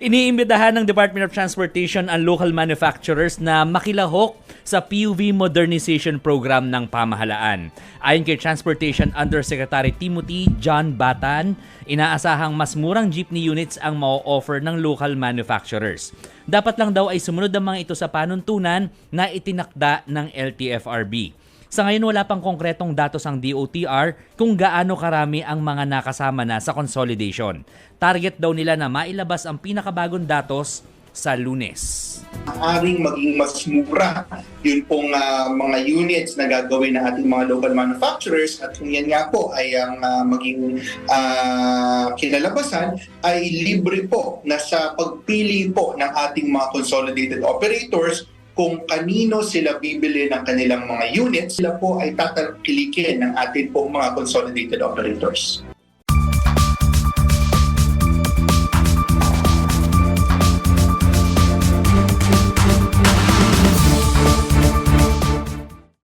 Iniimbitahan ng Department of Transportation ang local manufacturers na makilahok sa PUV Modernization Program ng pamahalaan. Ayon kay Transportation Undersecretary Timothy John Batan, inaasahang mas murang jeepney units ang ma-offer ng local manufacturers. Dapat lang daw ay sumunod ang mga ito sa panuntunan na itinakda ng LTFRB. Sa ngayon wala pang konkretong datos ang DOTR kung gaano karami ang mga nakasama na sa consolidation. Target daw nila na mailabas ang pinakabagong datos sa lunes. Maaring maging mas mura yun pong ah, mga units na gagawin ng ating mga local manufacturers at kung yan nga po ay ang ah, maging ah, kinalabasan ay libre po na sa pagpili po ng ating mga consolidated operators kung kanino sila bibili ng kanilang mga units, sila po ay tatalkilikin ng ating pong mga consolidated operators.